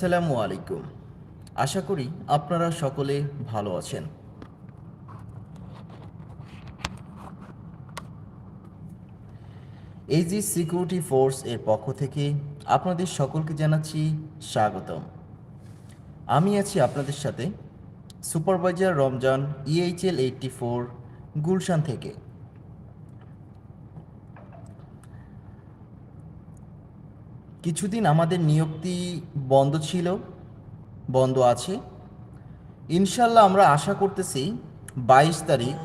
আসসালামু আলাইকুম। আশা করি আপনারা সকলে ভালো আছেন। এইজি সিকিউরিটি ফোর্স এর পক্ষ থেকে আপনাদের সকলকে জানাচ্ছি স্বাগতম। আমি আছি আপনাদের সাথে supervisor Ramzan EHL eighty four Gulshan থেকে। কিছুদিন আমাদের নিয়োগটি বন্ধ ছিল, বন্ধ আছে। ইনশাল্লাহ আমরা আশা করতেছি বাইশ তারিখ,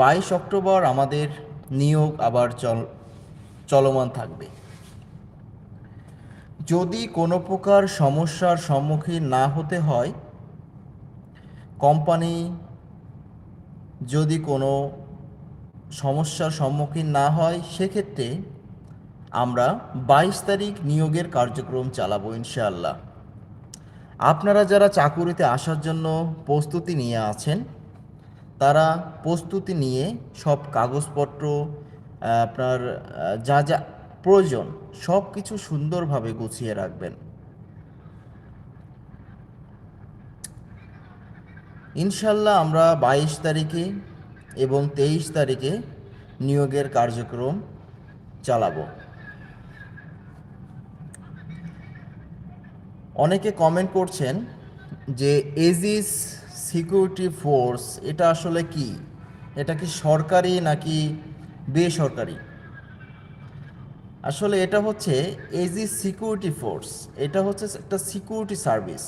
বাইশ অক্টোবর আমাদের নিয়োগ আবার চল, চলমান থাকবে। যদি কোনো প্রকার সমস্যার সম্মুখীন না হতে হয়, কোম্পানি যদি কোনো সমস্যার সম্মুখীন না হয়, সেক্ষেত্রে আমরা বাইশ তারিখ নিয়োগের কার্যক্রম চালাবো ইনশাআল্লাহ। আপনারা যারা চাকুরিতে আসার জন্য প্রস্তুতি নিয়ে আছেন, তারা প্রস্তুতি নিয়ে সব কাগজপত্র আপনার যা যা প্রয়োজন সব কিছু সুন্দরভাবে গুছিয়ে রাখবেন। ইনশাল্লাহ আমরা বাইশ তারিখে এবং তেইশ তারিখে নিয়োগের কার্যক্রম চালাবো। অনেকে কমেন্ট করছেন যে এজিস সিকিউরিটি ফোর্স এটা আসলে কি? এটা কি সরকারি নাকি বেসরকারি? আসলে এটা হচ্ছে এজিস সিকিউরিটি ফোর্স এটা হচ্ছে একটা সিকিউরিটি সার্ভিস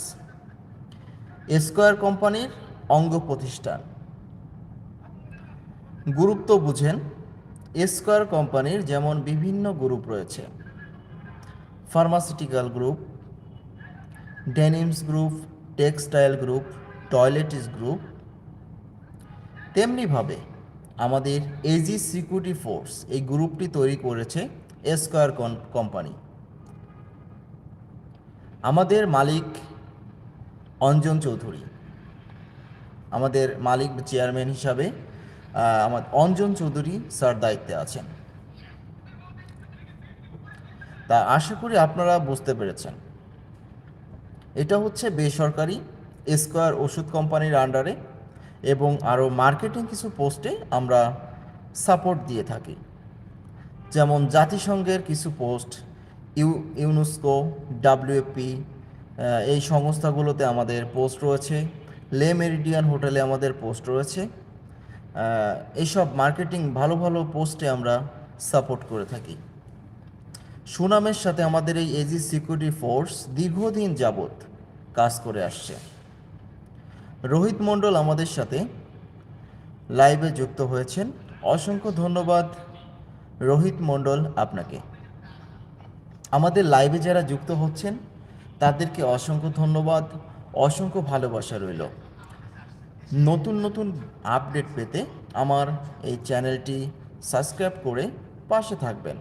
স্কোয়ার কোম্পানির অঙ্গ প্রতিষ্ঠান। গুরুত্ব বুঝেন স্কোয়ার কোম্পানির যেমন বিভিন্ন গ্রুপ রয়েছে pharmaceutical group denims group, textile group, toiletries group, তেমনিভাবে আমাদের এজি সিকিউরিটি ফোর্স এই গ্রুপটি তৈরি করেছে স্কোয়ার কোম্পানি আমাদের মালিক অঞ্জন চৌধুরী। আমাদের মালিক চেয়ারম্যান হিসাবে আমার অঞ্জন চৌধুরী স্যার দায়িত্বে আছেন। তা আশা করি আপনারা বুঝতে পেরেছেন। এটা হচ্ছে বেসরকারি স্কোয়ার ওষুধ কোম্পানির আন্ডারে এবং আরও মার্কেটিং কিছু পোস্টে আমরা সাপোর্ট দিয়ে থাকি। যেমন জাতিসংঘের কিছু পোস্ট, ইউ, ইউনেস্কো ডাব্লিউএপি এই সংস্থাগুলোতে আমাদের পোস্ট রয়েছে, লে মেরিডিয়ান হোটেলে আমাদের পোস্ট রয়েছে। এইসব মার্কেটিং ভালো ভালো পোস্টে আমরা সাপোর্ট করে থাকি। সুনামের সাথে আমাদের এই এজি সিকিউরিটি ফোর্স দীর্ঘদিন যাবৎ কাজ করে আসছে। রোহিত মণ্ডল আমাদের সাথে লাইভে যুক্ত হয়েছেন। অসংখ্য ধন্যবাদ রোহিত মণ্ডল আপনাকে। আমাদের লাইভে যারা যুক্ত হচ্ছেন, তাদেরকে অসংখ্য ধন্যবাদ, অসংখ্য ভালোবাসা রইল। নতুন নতুন আপডেট পেতে আমার এই চ্যানেলটি সাবস্ক্রাইব করে পাশে থাকবেন।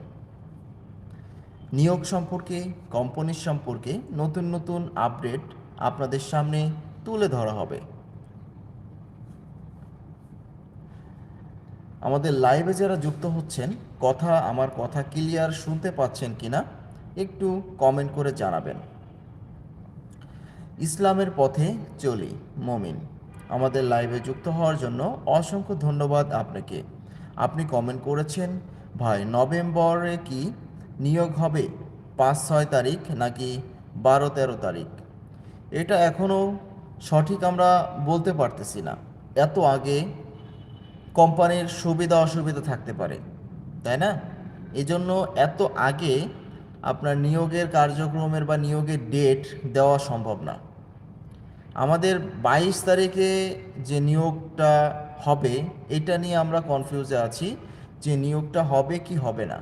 নিয়োগ সম্পর্কে কোম্পানির সম্পর্কে নতুন নতুন আপডেট আপনাদের সামনে তুলে ধরা হবে। আমাদের লাইভে যারা যুক্ত হচ্ছেন, কথা, আমার কথা ক্লিয়ার শুনতে পাচ্ছেন কিনা, একটু কমেন্ট করে জানাবেন। ইসলামের পথে চলি, মমিন। আমাদের লাইভে যুক্ত হওয়ার জন্য অসংখ্য ধন্যবাদ আপনাকে। আপনি কমেন্ট করেছেন, ভাই, নভেম্বরে কি নিয়োগ হবে পাঁচ, ছয় তারিখ নাকি বারো, তেরো তারিখ? এটা এখনও সঠিক আমরা বলতে পারতেছি না। এত আগে কোম্পানির সুবিধা, অসুবিধা থাকতে পারে, তাই না? এজন্য এত আগে আপনার নিয়োগের কার্যক্রমের বা নিয়োগের ডেট দেওয়া সম্ভব না। আমাদের বাইশ তারিখে যে নিয়োগটা হবে, এটা নিয়ে আমরা কনফিউজে আছি যে নিয়োগটা হবে কি হবে না।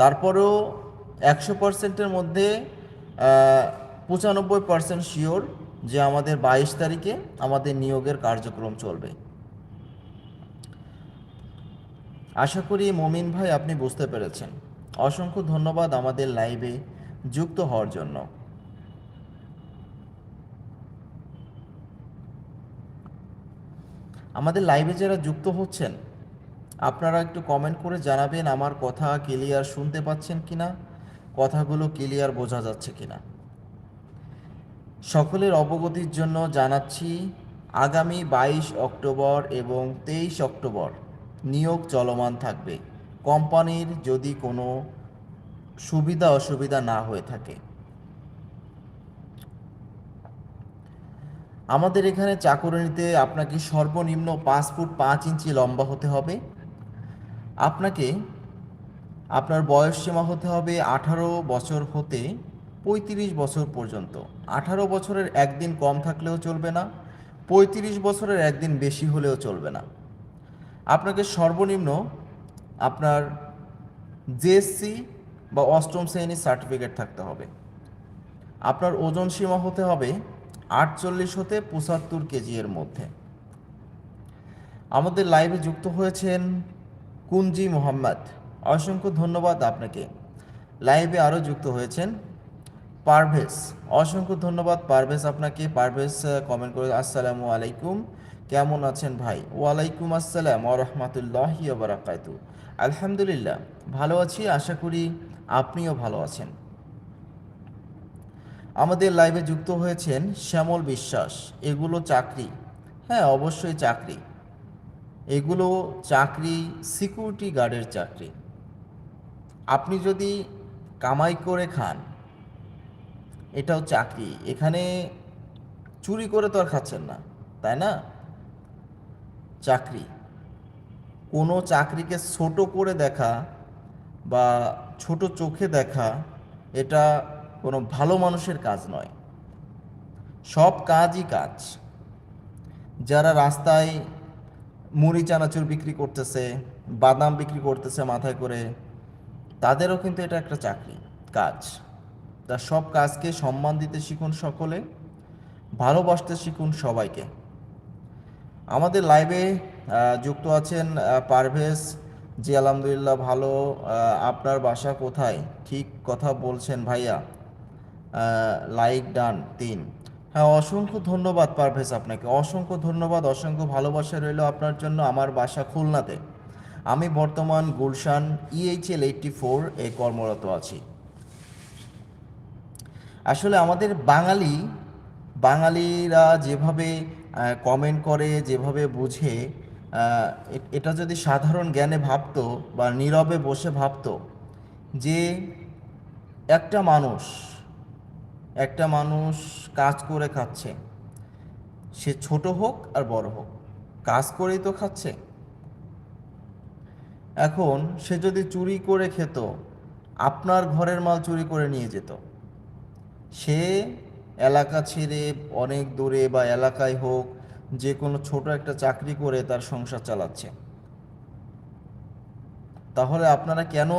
তারপরেও একশো পার্সেন্টের মধ্যে পঁচানব্বই পার্সেন্ট শিওর যে আমাদের বাইশ তারিখে আমাদের নিয়োগের কার্যক্রম চলবে। আশা করি মমিন ভাই আপনি বুঝতে পেরেছেন। অসংখ্য ধন্যবাদ আমাদের লাইভে যুক্ত হওয়ার জন্য। আমাদের লাইভে যারা যুক্ত হচ্ছেন আপনারা একটু কমেন্ট করে জানাবেন আমার কথা ক্লিয়ার শুনতে পাচ্ছেন কিনা, কথাগুলো ক্লিয়ার বোঝা যাচ্ছে কিনা। সকলের অবগতির জন্য জানাচ্ছি, আগামী বাইশ অক্টোবর এবং তেইশ অক্টোবর নিয়োগ চলমান থাকবে। কোম্পানির যদি কোনো সুবিধা অসুবিধা না হয়ে থাকে। আমাদের এখানে চাকরিতে আপনাকে সর্বনিম্ন পাঁচ ফুট পাঁচ ইঞ্চি লম্বা হতে হবে। আপনাকে আপনার বয়স সীমা হতে হবে আঠারো বছর হতে পঁয়ত্রিশ বছর পর্যন্ত। আঠারো বছরের একদিন কম থাকলেও চলবে না, পঁয়ত্রিশ বছরের একদিন বেশি হলেও চলবে না। আপনাকে সর্বনিম্ন আপনার জেএসসি বা অষ্টম শ্রেণির সার্টিফিকেট থাকতে হবে। আপনার ওজন সীমা হতে হবে আটচল্লিশ হতে পঁচাত্তর কেজি এর মধ্যে। আমাদের লাইভে যুক্ত হয়েছেন কুঞ্জি মোহাম্মদ, অসংখ্য ধন্যবাদ আপনাকে। লাইভে আরও যুক্ত হয়েছেন পারভেজ, অসংখ্য ধন্যবাদ পারভেজ আপনাকে। পারভেজ কমেন্ট করে, আসসালামু আলাইকুম, কেমন আছেন ভাই? ওয়ালাইকুম আসসালাম ওরহমতুল্লাহ বারাকাতু আলহামদুলিল্লাহ, ভালো আছি, আশা করি আপনিও ভালো আছেন। আমাদের লাইভে যুক্ত হয়েছেন শ্যামল বিশ্বাস, এগুলো চাকরি? হ্যাঁ অবশ্যই চাকরি। এগুলো চাকরি সিকিউরিটি গার্ডের চাকরি। আপনি যদি কামাই করে খান, এটাও চাকরি। এখানে চুরি করে তো আর খাচ্ছেন না, তাই না? চাকরি। কোনো চাকরিকে ছোট করে দেখা বা ছোট চোখে দেখা, এটা কোনো ভালো মানুষের কাজ নয়। সব কাজই কাজ। যারা রাস্তায় মুড়ি, চানাচুর বিক্রি করতেছে, বাদাম বিক্রি করতেছে মাথায় করে, তাদেরও কিন্তু এটা একটা চাকরি, কাজ। তা সব কাজকে সম্মান দিতে শিখুন সকলে, ভালোবাসতে শিখুন সবাইকে। আমাদের লাইভে যুক্ত আছেন পারভেজ। জি, আলহামদুলিল্লাহ, ভালো। আপনার বাসা কোথায়? ঠিক কথা বলছেন ভাইয়া। লাইক ডান তিন। হ্যাঁ অসংখ্য ধন্যবাদ পারভেজ আপনাকে। অসংখ্য ধন্যবাদ, অসংখ্য ভালোবাসা রইল আপনার জন্য আমার বাসা খুলনাতে। আমি বর্তমান গুলশান ইএইচএল এইটটি ফোর এ কর্মরত আছি। আসলে আমাদের বাঙালি, বাঙালিরা যেভাবে কমেন্ট করে, যেভাবে বুঝে এটা যদি সাধারণ জ্ঞানে ভাবতো বা নীরবে বসে ভাবতো যে একটা মানুষ একটা মানুষ কাজ করে খাচ্ছে। সে ছোট হোক আর বড় হোক, কাজ করেই তো খাচ্ছে। এখন সে যদি চুরি করে খেত, আপনার ঘরের মাল চুরি করে নিয়ে যেত। সে এলাকা ছেড়ে অনেক দূরে বা এলাকায় হোক, যে কোনো ছোট একটা চাকরি করে তার সংসার চালাচ্ছে। তাহলে আপনারা কেন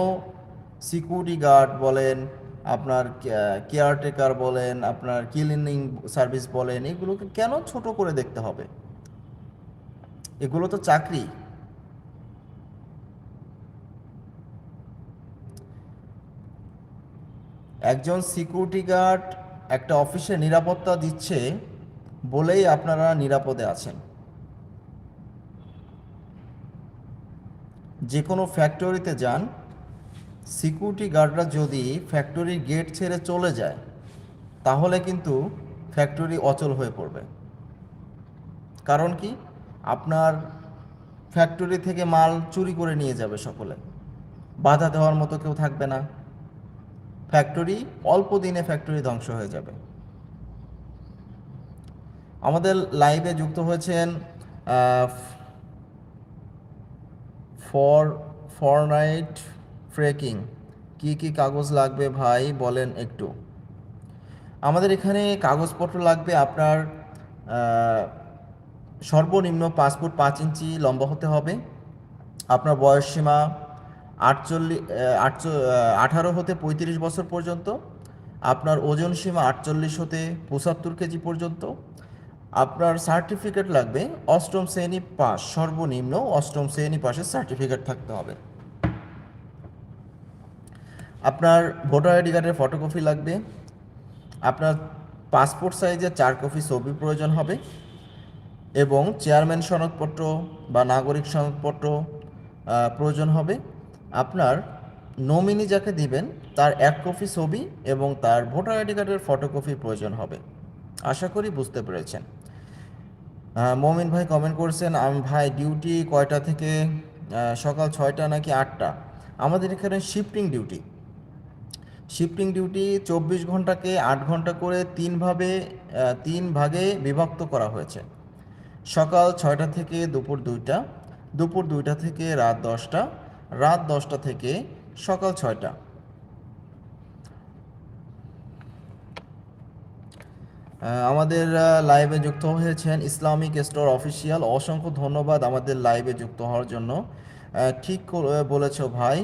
সিকিউরিটি গার্ড বলেন আপনার কেয়ারটেকার বলেন, আপনার ক্লিনিং সার্ভিস বলেন, এগুলোকে কেন ছোট করে দেখতে হবে? এগুলো তো চাকরি। একজন সিকিউরিটি গার্ড একটা অফিসে নিরাপত্তা দিচ্ছে বলেই আপনারা নিরাপদে আছেন। যে কোনো ফ্যাক্টরিতে যান সিকিউরিটি গার্ডরা যদি ফ্যাক্টরির গেট ছেড়ে চলে যায় তাহলে কিন্তু ফ্যাক্টরি অচল হয়ে পড়বে কারণ কি আপনার ফ্যাক্টরি থেকে মাল চুরি করে নিয়ে যাবে সকলে বাধা দেওয়ার মতো কেউ থাকবে না ফ্যাক্টরি অল্প দিনে ফ্যাক্টরি ধ্বংস হয়ে যাবে আমাদের লাইভে যুক্ত হয়েছেন ফর ফরনাইট ফ্রেকিং। কি কি কাগজ লাগবে ভাই? বলেন একটু। আমাদের এখানে কাগজপত্র লাগবে আপনার সর্বনিম্ন পাঁচ ফুট পাঁচ ইঞ্চি লম্বা হতে হবে। আপনার বয়স সীমা আটচল্লিশ আঠারো হতে পঁয়ত্রিশ বছর পর্যন্ত। আপনার ওজন সীমা আটচল্লিশ হতে পঁচাত্তর কেজি পর্যন্ত। আপনার সার্টিফিকেট লাগবে অষ্টম শ্রেণি পাস, সর্বনিম্ন অষ্টম শ্রেণি পাশের সার্টিফিকেট থাকতে হবে। আপনার ভোটার আইডি কার্ডের ফটোকপি লাগবে, আপনার পাসপোর্ট সাইজের চার কপি ছবি প্রয়োজন হবে, এবং চেয়ারম্যান সনদপত্র বা নাগরিক সনদপত্র প্রয়োজন হবে। আপনার নমিনি যাকে দিবেন, তার এক কপি ছবি এবং তার ভোটার আইডি কার্ডের ফটোকপি প্রয়োজন হবে। আশা করি বুঝতে পেরেছেন। মমিন ভাই কমেন্ট করেছেন, আমি ভাই ডিউটি কয়টা থেকে সকাল ছয়টা নাকি আটটা? আমাদের এখানে শিফটিং ডিউটি শিফটিং ডিউটি চব্বিশ ঘন্টাকে আট ঘণ্টা করে তিনভাবে তিন ভাগে বিভক্ত করা হয়েছে। সকাল ছয়টা থেকে দুপুর দুইটা দুপুর দুইটা থেকে রাত দশটা রাত দশটা থেকে সকাল ছয়টা। আমাদের লাইভে যুক্ত হয়েছেন ইসলামিক স্টোর অফিসিয়াল। অসংখ্য ধন্যবাদ আমাদের লাইভে যুক্ত হওয়ার জন্য। ঠিক বলেছ ভাই।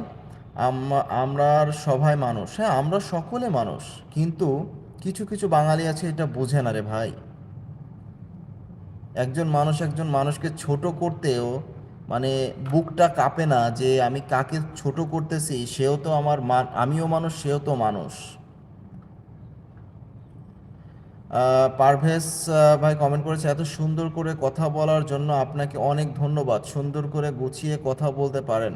আম- আমরা সবাই মানুষ। হ্যাঁ আমরা সকলে মানুষ, কিন্তু কিছু কিছু বাঙালি আছে এটা বোঝে না রে ভাই। একজন মানুষ একজন মানুষকে ছোট করতেও মানে বুকটা কাঁপে না যে আমি কাকে ছোট করতেছি, সেও তো আমার আমিও মানুষ, সেও তো মানুষ। পারভেজ ভাই কমেন্ট করেছে, এত সুন্দর করে কথা বলার জন্য আপনাকে অনেক ধন্যবাদ। সুন্দর করে গুছিয়ে কথা বলতে পারেন।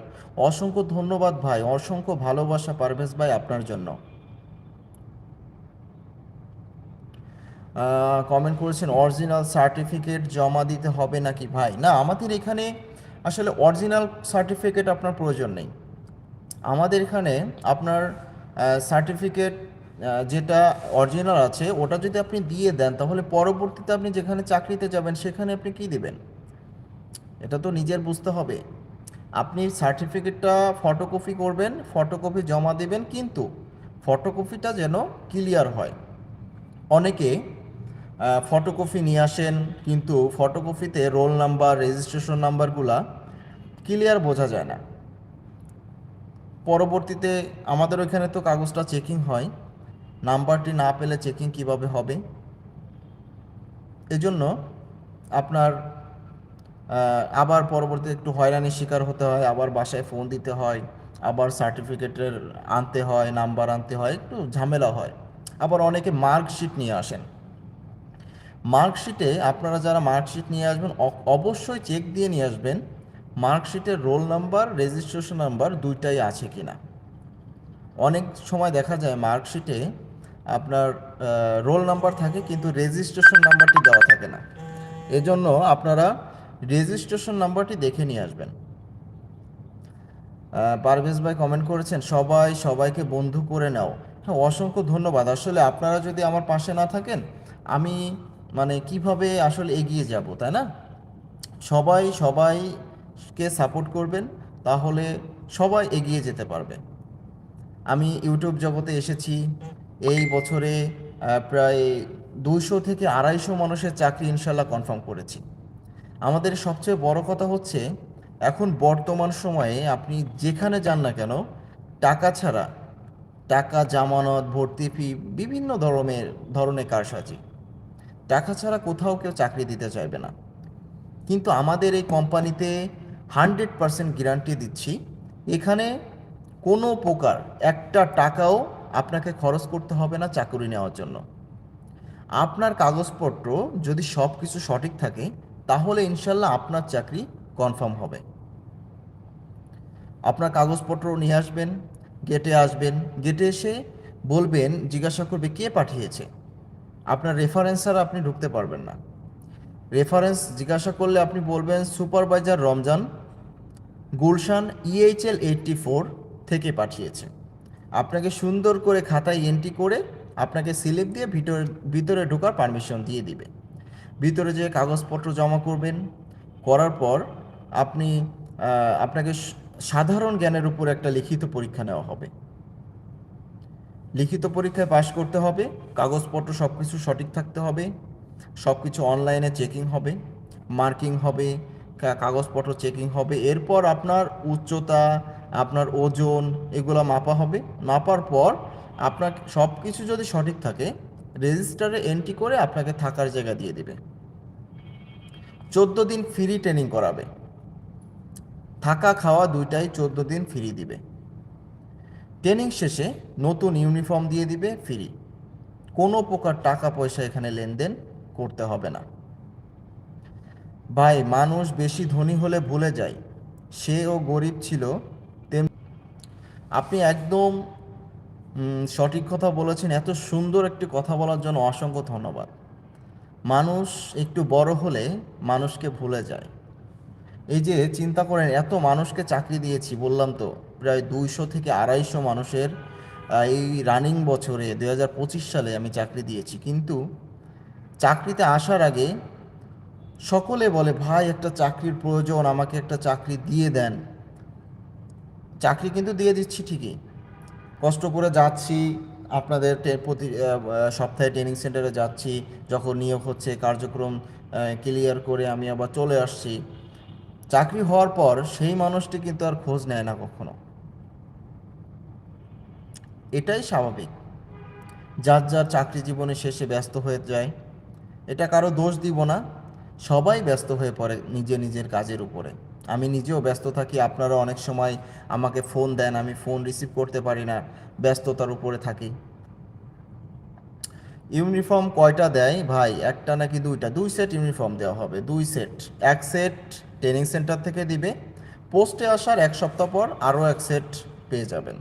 অসংখ্য ধন্যবাদ ভাই। অসংখ্য ভালোবাসা পারভেজ ভাই আপনার জন্য। কমেন্ট করেছেন অরিজিনাল সার্টিফিকেট জমা দিতে হবে নাকি ভাই? না, আমাদের এখানে আসলে অরিজিনাল সার্টিফিকেট আপনার প্রয়োজন নেই। আমাদের এখানে আপনার সার্টিফিকেট যেটা অরিজিনাল আছে, ওটা যদি আপনি দিয়ে দেন, তাহলে পরবর্তীতে আপনি যেখানে চাকরিতে যাবেন, সেখানে আপনি কি দিবেন? এটা তো নিজের বুঝতে হবে। আপনি সার্টিফিকেটটা ফটোকপি করবেন ফটোকপি জমা দিবেন, কিন্তু ফটোকপিটা যেন ক্লিয়ার হয়। অনেকে ফটোকপি নিয়ে আসেন, কিন্তু ফটোকপিতে রোল নাম্বার রেজিস্ট্রেশন নাম্বারগুলা ক্লিয়ার বোঝা যায় না। পরবর্তীতে আমাদের ওইখানে তো কাগজটা চেকিং হয়। নাম্বারটি না পেলে চেকিং কীভাবে হবে? এজন্য আপনার আবার পরবর্তীতে একটু হয়রানির শিকার হতে হয়, আবার বাসায় ফোন দিতে হয়, আবার সার্টিফিকেটের আনতে হয়, নাম্বার আনতে হয়, একটু ঝামেলা হয়। আবার অনেকে মার্কশিট নিয়ে আসেন। মার্কশিটে আপনারা যারা মার্কশিট নিয়ে আসবেন অবশ্যই চেক দিয়ে নিয়ে আসবেন মার্কশিটের রোল নাম্বার রেজিস্ট্রেশন নাম্বার দুইটাই আছে কিনা। অনেক সময় দেখা যায় মার্কশিটে আপনার রোল নাম্বার থাকে কিন্তু রেজিস্ট্রেশন নাম্বারটি দেওয়া থাকে না। এজন্য আপনারা রেজিস্ট্রেশন নাম্বারটি দেখে নিয়ে আসবেন। পারভেজ ভাই কমেন্ট করেছেন, সবাই, সবাইকে বন্ধু করে নাও। হ্যাঁ অসংখ্য ধন্যবাদ। আসলে আপনারা যদি আমার পাশে না থাকেন, আমি মানে কীভাবে আসলে এগিয়ে যাব, তাই না? সবাই, সবাইকে সাপোর্ট করবেন, তাহলে সবাই এগিয়ে যেতে পারবে। আমি ইউটিউব জগতে এসেছি এই বছরে প্রায় দুইশো থেকে আড়াইশো মানুষের চাকরি ইনশাল্লাহ কনফার্ম করেছি। আমাদের সবচেয়ে বড় কথা হচ্ছে, এখন বর্তমান সময়ে আপনি যেখানে যান না কেন, টাকা ছাড়া, টাকা জামানত, ভর্তি ফি বিভিন্ন ধরনের ধরনের কারসাজি। টাকা ছাড়া কোথাও কেউ চাকরি দিতে চাইবে না। কিন্তু আমাদের এই কোম্পানিতে হান্ড্রেড পারসেন্ট গ্যারান্টি দিচ্ছি, এখানে কোনো প্রকার একটা টাকাও আপনাকে খরচ করতে হবে না চাকরি নেওয়ার জন্য। আপনার কাগজপত্র যদি সব কিছু সঠিক থাকে, তাহলে ইনশাল্লাহ আপনার চাকরি কনফার্ম হবে। আপনার কাগজপত্র নিয়ে আসবেন, গেটে আসবেন, গেটে এসে বলবেন, জিজ্ঞাসা করবে কে পাঠিয়েছে। আপনার রেফারেন্স ছাড়া আপনি ঢুকতে পারবেন না। রেফারেন্স জিজ্ঞাসা করলে আপনি বলবেন, supervisor Ramzan Gulshan EHL eighty four থেকে পাঠিয়েছে। আপনাকে সুন্দর করে খাতায় এন্ট্রি করে আপনাকে স্লিপ দিয়ে ভিতরে ভিতরে ঢোকার পারমিশন দিয়ে দিবে। ভিতরে যে কাগজপত্র জমা করবেন, করার পর আপনি আপনাকে সাধারণ জ্ঞানের উপর একটা লিখিত পরীক্ষা নেওয়া হবে। লিখিত পরীক্ষায় পাশ করতে হবে, কাগজপত্র সব কিছু সঠিক থাকতে হবে সব কিছু অনলাইনে চেকিং হবে মার্কিং হবে কাগজপত্র চেকিং হবে, এরপর আপনার উচ্চতা আপনার ওজন, এগুলো মাপা হবে। মাপার পর আপনার সব কিছু যদি সঠিক থাকে, রেজিস্টারে এন্ট্রি করে আপনাকে থাকার জায়গা দিয়ে দেবে। চোদ্দ দিন ফ্রি ট্রেনিং করাবে। থাকা খাওয়া দুইটাই চোদ্দ দিন ফ্রি দিবে। ট্রেনিং শেষে নতুন ইউনিফর্ম দিয়ে দিবে ফ্রি কোনো প্রকার টাকা পয়সা এখানে লেনদেন করতে হবে না। ভাই, মানুষ বেশি ধনী হলে ভুলে যায়। সেও গরিব ছিল আপনি একদম সঠিক কথা বলেছেন। এত সুন্দর একটি কথা বলার জন্য অসংখ্য ধন্যবাদ। মানুষ একটু বড় হলে মানুষকে ভুলে যায়। এই যে চিন্তা করেন, এত মানুষকে চাকরি দিয়েছি, বললাম তো, প্রায় দুইশো থেকে আড়াইশো মানুষের এই রানিং বছরে দু হাজার পঁচিশ সালে আমি চাকরি দিয়েছি। কিন্তু চাকরিতে আসার আগে সকলে বলে, ভাই, একটা চাকরির প্রয়োজন, আমাকে একটা চাকরি দিয়ে দেন। চাকরি কিন্তু দিয়ে দিচ্ছি ঠিকই। কষ্ট করে যাচ্ছি, আপনাদের প্রতি সপ্তাহে ট্রেনিং সেন্টারে যাচ্ছি, যখন নিয়োগ হচ্ছে, কার্যক্রম ক্লিয়ার করে আমি আবার চলে আসছি। চাকরি হওয়ার পর সেই মানুষটি কিন্তু আর খোঁজ নেয় না কখনো। এটাই স্বাভাবিক। যার যার চাকরি জীবনে শেষে ব্যস্ত হয়ে যায়, এটা কারও দোষ দিব না, সবাই ব্যস্ত হয়ে পড়ে নিজে নিজের কাজের উপরে। আমি নিজেও ব্যস্ত থাকি, আপনারা অনেক সময় আমাকে ফোন দেন, আমি ফোন রিসিভ করতে পারি না, ব্যস্ততার উপরে থাকি। ইউনিফর্ম কয়টা দেয়? ভাই, একটা নাকি দুইটা। দুই সেট ইউনিফর্ম দেওয়া হবে, দুই সেট এক সেট ট্রেনিং সেন্টার থেকে দিবে পোস্টে আসার এক সপ্তাহ পর আরও এক সেট পেয়ে যাবেন।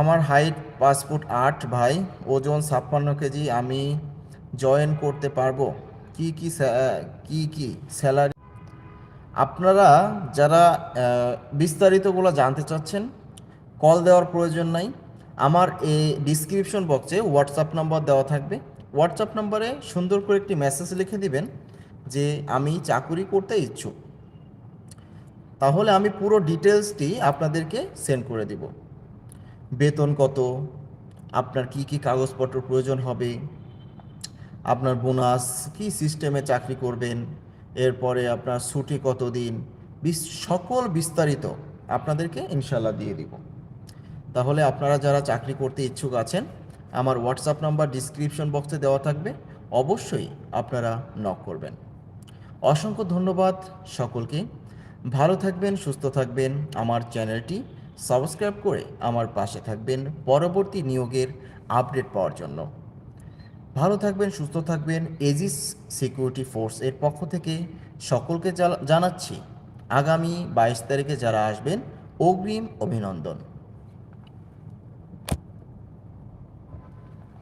আমার হাইট পাঁচ ফুট আট, ভাই, ওজন ছাপ্পান্ন কেজি, আমি জয়েন করতে পারব? কি কি কি কি স্যালারি আপনারা যারা বিস্তারিতগুলো জানতে চাচ্ছেন কল দেওয়ার প্রয়োজন নাই। আমার এই ডিসক্রিপশন বক্সে হোয়াটসঅ্যাপ নাম্বার দেওয়া থাকবে। হোয়াটসঅ্যাপ নাম্বারে সুন্দর করে একটি মেসেজ লিখে দিবেন যে, আমি চাকুরি করতে ইচ্ছুক। তাহলে আমি পুরো ডিটেলসটি আপনাদেরকে সেন্ড করে দিব। বেতন কত? আপনার কি কি কাগজপত্র প্রয়োজন হবে? আপনার বোনাস কি সিস্টেমে চাকরি করবেন? এরপরে আপনার ছুটি কতদিন? সকল বিস্তারিত আপনাদেরকে ইনশাল্লাহ দিয়ে দিব। তাহলে আপনারা যারা চাকরি করতে ইচ্ছুক আছেন, আমার হোয়াটসঅ্যাপ নাম্বার ডিসক্রিপশন বক্সে দেওয়া থাকবে, অবশ্যই আপনারা নক করবেন। অসংখ্য ধন্যবাদ সকলকে। ভালো থাকবেন, সুস্থ থাকবেন। আমার চ্যানেলটি সাবস্ক্রাইব করে আমার পাশে থাকবেন। পরবর্তী নিয়োগের আপডেট পাওয়ার জন্য। ভালো থাকবেন, সুস্থ থাকবেন। এজিস সিকিউরিটি ফোর্স এর পক্ষ থেকে সকলকে জানা- জানাচ্ছি, আগামী বাইশ তারিখে যারা আসবেন, অগ্রিম অভিনন্দন।